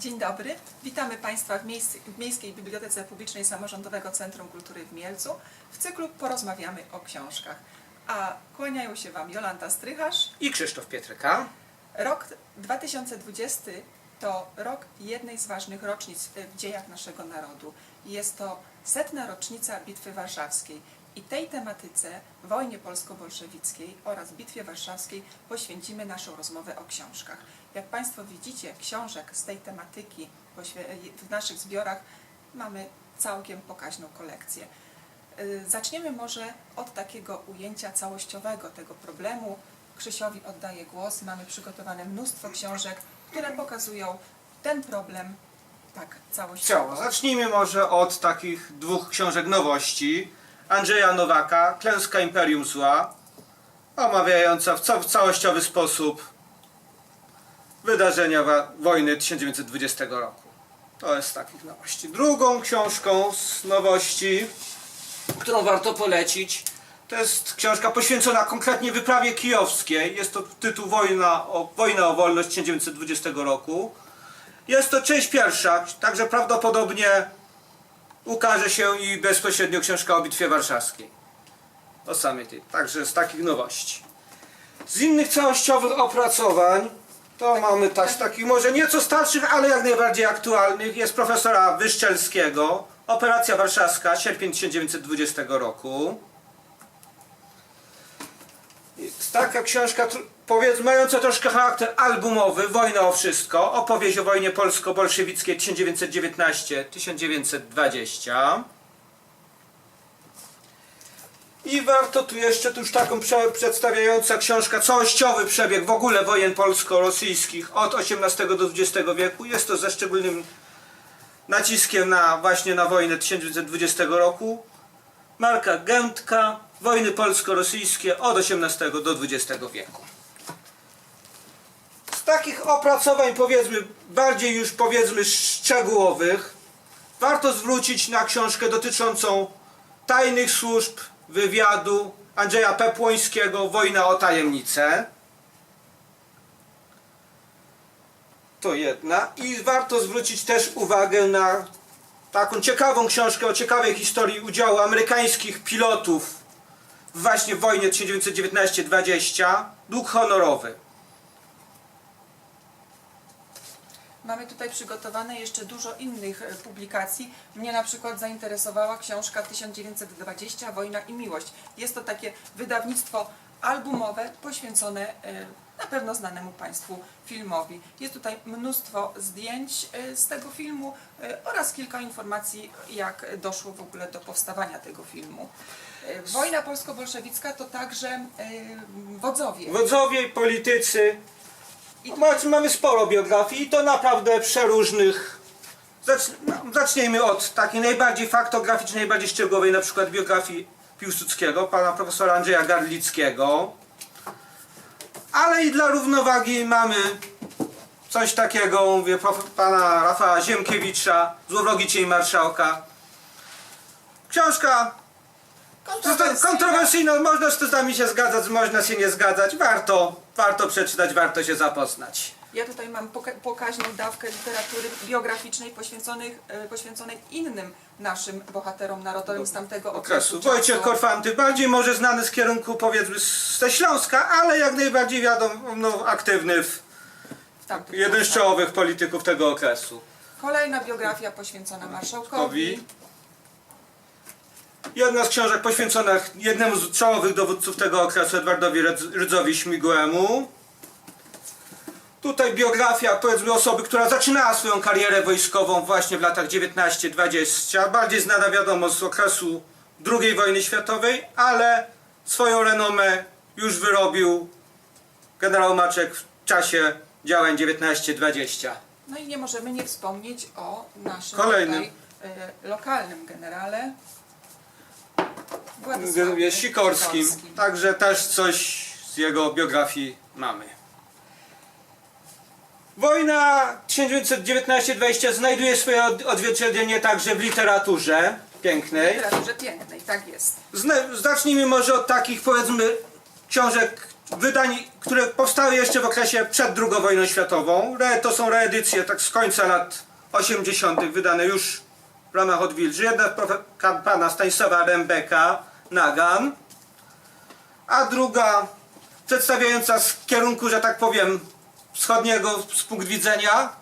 Dzień dobry, witamy Państwa w, w Miejskiej Bibliotece Publicznej Samorządowego Centrum Kultury w Mielcu. W cyklu porozmawiamy o książkach. A kłaniają się Wam Jolanta Strycharz. i Krzysztof Pietryka. Rok 2020 to rok jednej z ważnych rocznic w dziejach naszego narodu. Jest to setna rocznica Bitwy Warszawskiej. I tej tematyce, wojnie polsko-bolszewickiej oraz Bitwie Warszawskiej poświęcimy naszą rozmowę o książkach. Jak Państwo widzicie, książek z tej tematyki w naszych zbiorach mamy całkiem pokaźną kolekcję. Y, Zaczniemy może od takiego ujęcia całościowego tego problemu. Krzysiowi oddaję głos. Mamy przygotowane mnóstwo książek, które pokazują ten problem tak całościowo. Ciało. Zacznijmy może od takich dwóch książek nowości. Andrzeja Nowaka, Klęska Imperium Zła, omawiająca w, ca- w całościowy sposób wydarzenia wojny 1920 roku. To jest z takich nowości. Drugą książką z nowości, którą warto polecić, to jest książka poświęcona konkretnie wyprawie kijowskiej. Jest to tytuł Wojna o, Wojna o wolność 1920 roku. Jest to część pierwsza, także prawdopodobnie ukaże się i bezpośrednio książka o Bitwie Warszawskiej. O samej tej, także z takich nowości. Z innych całościowych opracowań to mamy też takich może nieco starszych, ale jak najbardziej aktualnych. Jest profesora Wyszczelskiego, Operacja Warszawska, sierpień 1920 roku. Jest taka książka, powiedz, mająca troszkę charakter albumowy, Wojna o wszystko, opowieść o wojnie polsko-bolszewickiej 1919-1920. I warto tu jeszcze tu już taką prze, przedstawiająca książka całościowy przebieg w ogóle wojen polsko-rosyjskich od XVIII do XX wieku. Jest to ze szczególnym naciskiem na właśnie na wojnę 1920 roku. Marka Gętka, wojny polsko-rosyjskie od XVIII do XX wieku. Z takich opracowań powiedzmy, bardziej już powiedzmy szczegółowych, warto zwrócić na książkę dotyczącą tajnych służb wywiadu Andrzeja Pepłońskiego Wojna o tajemnicę. To jedna. I warto zwrócić też uwagę na taką ciekawą książkę o ciekawej historii udziału amerykańskich pilotów właśnie w wojnie 1919-20 Dług honorowy. Mamy tutaj przygotowane jeszcze dużo innych e, publikacji. Mnie na przykład zainteresowała książka 1920 Wojna i miłość. Jest to takie wydawnictwo albumowe poświęcone e, na pewno znanemu Państwu filmowi. Jest tutaj mnóstwo zdjęć e, z tego filmu oraz kilka informacji, jak doszło w ogóle do powstawania tego filmu. Wojna polsko-bolszewicka to także wodzowie. Wodzowie, politycy. I Mamy, mamy sporo biografii i to naprawdę przeróżnych. Zacz, no, zacznijmy od takiej najbardziej faktograficznej, najbardziej szczegółowej, na przykład biografii Piłsudskiego, pana profesora Andrzeja Garlickiego. Ale i dla równowagi mamy coś takiego, mówię, pana Rafała Ziemkiewicza, Złowrogi Cień Marszałka. Książka kontrowersje. kontrowersyjna, można z tezami się zgadzać, można się nie zgadzać. Warto, warto przeczytać, warto się zapoznać. Ja tutaj mam poka- pokaźną dawkę literatury biograficznej poświęconych, e, poświęconej innym naszym bohaterom narodowym z tamtego okresu. okresu. Wojciech. Korfanty, bardziej może znany z kierunku powiedzmy ze Śląska, ale jak najbardziej wiadomo, no, aktywny w tamtych jeden z czołowych polityków tego okresu. Kolejna biografia poświęcona marszałkowi. Jedna z książek poświęcona jednemu z czołowych dowódców tego okresu, Edwardowi Rydz- Rydzowi Śmigłemu. Tutaj biografia, powiedzmy, osoby, która zaczynała swoją karierę wojskową właśnie w latach 19-20. Bardziej znana, wiadomo, z okresu II wojny światowej, ale swoją renomę już wyrobił generał Maczek w czasie działań 19-20. No i nie możemy nie wspomnieć o naszym Kolejnym. tutaj, e, lokalnym generale Władysławie Sikorskim, Sikorskim. także też coś z jego biografii mamy. Wojna 1919-20 znajduje swoje od- odzwierciedlenie także w literaturze W pięknej. literaturze pięknej, tak jest. Zna- Zacznijmy może od takich powiedzmy książek wydań, które powstały jeszcze w okresie przed II wojną światową. To są reedycje tak z końca lat 80. wydane już w ramach odwilży. Jedna pana Stanisława Rembeka, Nagan, a druga przedstawiająca z kierunku, że tak powiem, wschodniego z punktu widzenia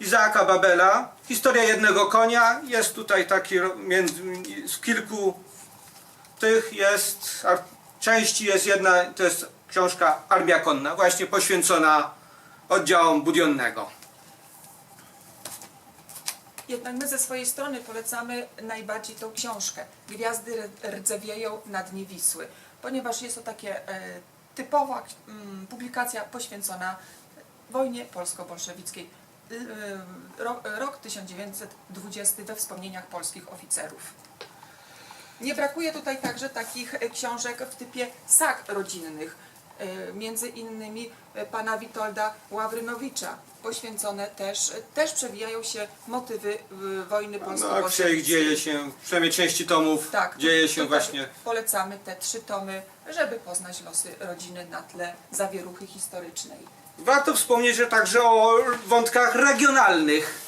Izaaka Babela. Historia jednego konia. Jest tutaj taki między, z kilku tych jest, części jest jedna, to jest książka Armia Konna, właśnie poświęcona oddziałom budionnego. Jednak my ze swojej strony polecamy najbardziej tą książkę Gwiazdy rdzewieją na dnie Wisły, ponieważ jest to takie e, typowa mm, publikacja poświęcona wojnie polsko-bolszewickiej. Y, Rok, rok 1920 we wspomnieniach polskich oficerów. Nie brakuje tutaj także takich e, książek w typie sag rodzinnych, e, między innymi e, pana Witolda Ławrynowicza, poświęcone też, też przewijają się motywy y, wojny No, polsko akcja ich dzieje się, przynajmniej części tomów, tak, dzieje się tutaj właśnie Polecamy te trzy tomy, żeby poznać losy rodziny na tle zawieruchy historycznej. Warto wspomnieć, że także o wątkach regionalnych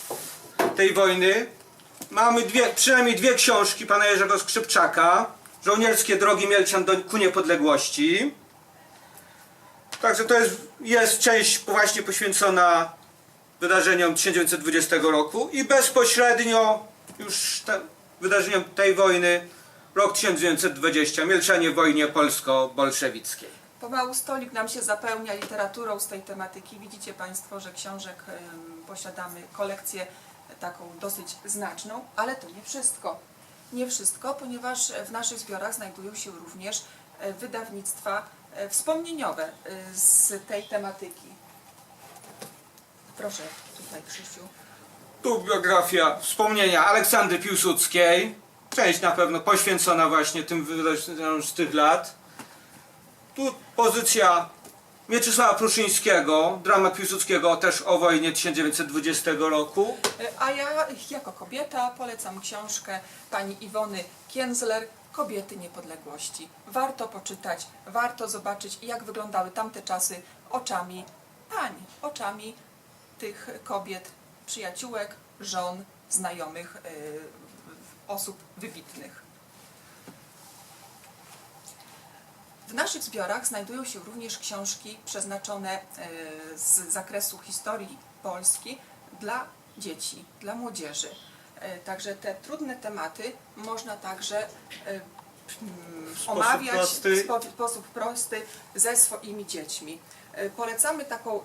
tej wojny. Mamy dwie, przynajmniej dwie książki pana Jerzego Skrzypczaka. Żołnierskie drogi Mielczan do, ku niepodległości. Także to jest, jest część właśnie poświęcona wydarzeniom 1920 roku i bezpośrednio już te, wydarzeniom tej wojny rok 1920, Mielczanie w wojnie polsko-bolszewickiej. Pomału stolik nam się zapełnia literaturą z tej tematyki. Widzicie Państwo, że książek posiadamy kolekcję taką dosyć znaczną, ale to nie wszystko. Nie wszystko, ponieważ w naszych zbiorach znajdują się również e, wydawnictwa e, wspomnieniowe e, z tej tematyki. Proszę tutaj Krzysiu. Tu biografia, wspomnienia Aleksandry Piłsudskiej. Część na pewno poświęcona właśnie tym wydarzeniom z tych lat. Tu pozycja Mieczysława Pruszyńskiego, dramat Piłsudskiego też o wojnie 1920 roku. A ja jako kobieta polecam książkę pani Iwony Kienzler Kobiety Niepodległości. Warto poczytać, warto zobaczyć jak wyglądały tamte czasy oczami pań, oczami tych kobiet, przyjaciółek, żon, znajomych, e, osób wybitnych. W naszych zbiorach znajdują się również książki przeznaczone e, z zakresu historii Polski dla dzieci, dla młodzieży. E, Także te trudne tematy można także mm, omawiać w spo- sposób prosty ze swoimi dziećmi. Polecamy taką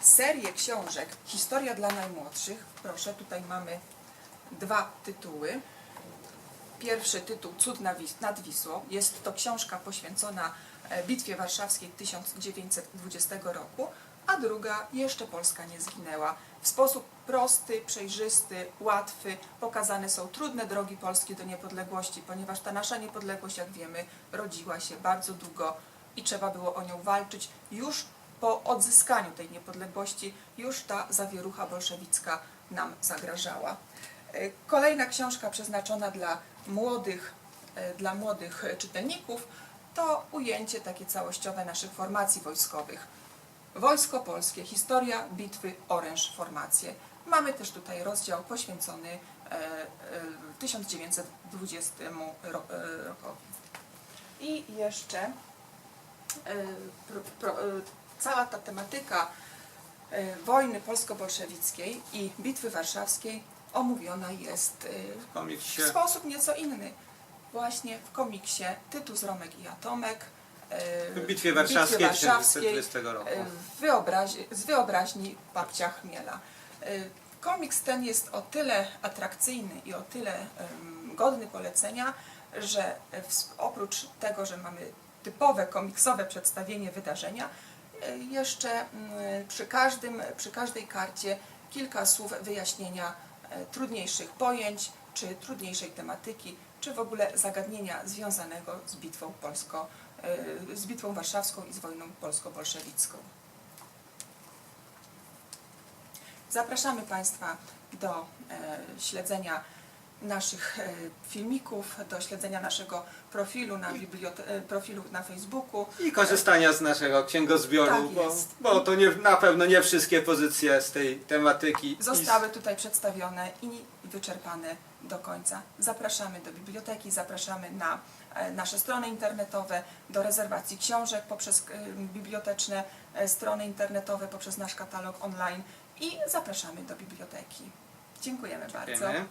serię książek Historia dla najmłodszych. Proszę, tutaj mamy dwa tytuły. Pierwszy tytuł Cud nad Wisłą. Jest to książka poświęcona e, Bitwie Warszawskiej 1920 roku, a druga Jeszcze Polska nie zginęła. W sposób prosty, przejrzysty, łatwy pokazane są trudne drogi Polski do niepodległości, ponieważ ta nasza niepodległość, jak wiemy, rodziła się bardzo długo i trzeba było o nią walczyć już po odzyskaniu tej niepodległości, już ta zawierucha bolszewicka nam zagrażała. E, Kolejna książka przeznaczona dla młodych, e, dla młodych czytelników to ujęcie takie całościowe naszych formacji wojskowych. Wojsko Polskie, historia bitwy Oręż, formacje. Mamy też tutaj rozdział poświęcony e, e, 1920 ro, e, rokowi. I jeszcze cała ta tematyka e, wojny polsko-bolszewickiej i bitwy warszawskiej omówiona jest e, W komiksie. w sposób nieco inny. Właśnie w komiksie Tytus, Romek i Atomek. e, W Bitwie Warszawskiej Warszawskiej, 1920 roku. z wyobraźni babcia Chmiela. Komiks ten jest o tyle atrakcyjny i o tyle godny polecenia, że oprócz tego, że mamy typowe komiksowe przedstawienie wydarzenia, jeszcze mm, przy, każdym, przy każdej karcie kilka słów wyjaśnienia e, trudniejszych pojęć, czy trudniejszej tematyki, czy w ogóle zagadnienia związanego z bitwą polsko, e, z bitwą warszawską i z wojną polsko-bolszewicką. Zapraszamy Państwa do e, śledzenia naszych e, filmików, do śledzenia naszego profilu na, e, profilu na Facebooku. I korzystania z naszego księgozbioru, Tak bo, bo to nie, na pewno nie wszystkie pozycje z tej tematyki. Zostały tutaj przedstawione i wyczerpane do końca. Zapraszamy do biblioteki, zapraszamy na e, nasze strony internetowe, do rezerwacji książek poprzez biblioteczne strony internetowe, poprzez nasz katalog online i zapraszamy do biblioteki. Dziękujemy bardzo. Dziękujemy.